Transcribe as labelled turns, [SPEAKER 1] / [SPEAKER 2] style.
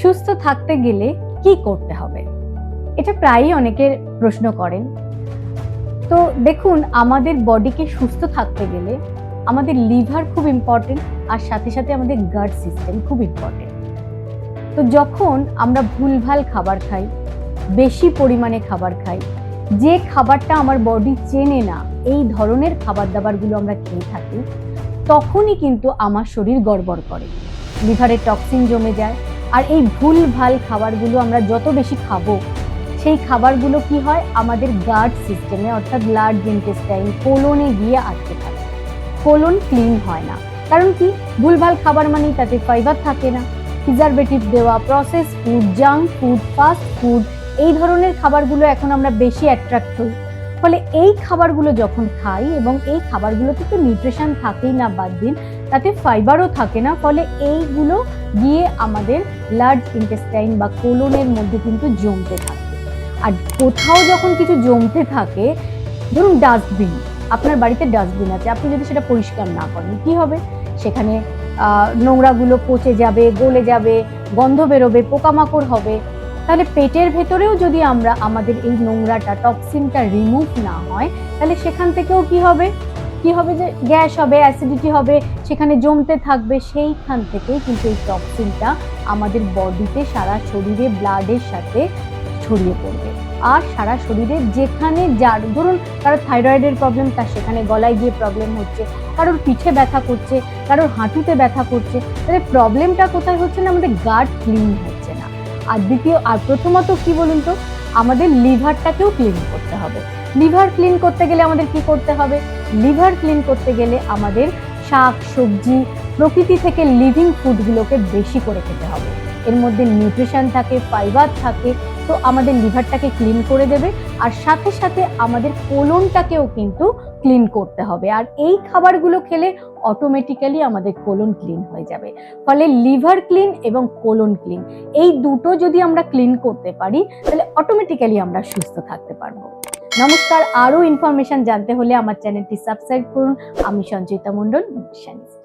[SPEAKER 1] সুস্থ থাকতে গেলে কি করতে হবে? এটা প্রায়ই অনেকের প্রশ্ন করেন। তো দেখুন, আমাদের বডিকে সুস্থ থাকতে গেলে আমাদের লিভার খুব ইম্পর্টেন্ট আর সাথে সাথে আমাদের গার্ড সিস্টেম খুব ইম্পর্টেন্ট তো যখন আমরা ভুলভাল খাবার খাই, বেশি পরিমাণে খাবার খাই, যে খাবারটা আমার বডি চেনে না, এই ধরনের খাবার দাবারগুলো আমরা খেয়ে থাকি, তখনই কিন্তু আমার শরীর গড়বড় করে। লিভারে টক্সিন জমে যায় আর এই ভুল ভালো খাবারগুলো আমরা যত বেশি খাব, সেই খাবারগুলো কি হয়? আমাদের গার্ড সিস্টেমে অর্থাৎ লার্জ ইন্টেস্টাইন কোলনে গিয়ে আটকে থাকে। কোলন ক্লিন হয় না। কারণ কি? ভুলভাল খাবার মানেই তাতে ফাইবার থাকে না। প্রিজারভেটিভ দেওয়া process food junk food fast food এই ধরনের খাবারগুলো এখন আমরা বেশি অ্যাট্রাক্ট হই ফলে এই খাবারগুলো যখন খাই এবং এই খাবারগুলোতে তো নিউট্রিশন থাকেই না বাদ দিন, তাতে ফাইবারও থাকে না, ফলে এইগুলো গিয়ে আমাদের লার্জ ইন্টেস্টাইন বা কোলনের মধ্যে কিন্তু জমতে থাকে। আর কোথাও যখন কিছু জমতে থাকে, ধরুন ডাস্টবিন আপনার বাড়িতে ডাস্টবিন আছে, আপনি যদি সেটা পরিষ্কার না করেন, কি হবে? সেখানে নোংরাগুলো পচে যাবে, গলে যাবে, গন্ধ বেরোবে, পোকামাকড় হবে। তাহলে পেটের ভেতরেও যদি আমরা আমাদের এই নোংরাটা টক্সিনটা রিমুভ না হয়, তাহলে সেখান থেকেও কি হবে? কি হবে যে গ্যাস হবে অ্যাসিডিটি হবে, সেখানে জমতে থাকবে, সেইখান থেকে কিন্তু এই টক্সিনটা আমাদের বডিতে সারা শরীরে ব্লাডের সাথে ছড়িয়ে পড়বে। আর সারা শরীরে যেখানে যার, ধরুন কারোর থাইরয়েডের প্রবলেম তার সেখানে গলায় গিয়ে প্রবলেম হচ্ছে, কারোর পিঠে ব্যথা করছে, কারোর হাঁটুতে ব্যথা করছে, তাহলে প্রবলেমটা কোথায় হচ্ছে না, আমাদের গার্ড ক্লিন হচ্ছে। আর দ্বিতীয়, আর প্রথমত কি বলুন তো? আমাদের লিভারটাকেও ক্লিন করতে হবে। লিভার ক্লিন করতে গেলে আমাদের কি করতে হবে? লিভার ক্লিন করতে গেলে আমাদের শাক, সবজি, প্রকৃতি থেকে লিভিং ফুডগুলোকে বেশি করে খেতে হবে। এর মধ্যে নিউট্রিশন থাকে ফাইবার থাকে তো আমাদের লিভারটাকে ক্লিন করে দেবে আর সাথে সাথে আমাদের কোলনটাকেও কিন্তু ক্লিন করতে হবে। আর এই খাবারগুলো খেলে অটোমেটিক্যালি আমাদের কোলন ক্লিন হয়ে যাবে। ফলে লিভার ক্লিন এবং কোলন ক্লিন এই দুটো যদি আমরা ক্লিন করতে পারি, তাহলে অটোমেটিক্যালি আমরা সুস্থ থাকতে পারব। নমস্কার, আরও ইনফরমেশন জানতে হলে আমার চ্যানেলটি সাবস্ক্রাইব করুন। আমি সঞ্চিতা মণ্ডল নিউট্রিশনিস্ট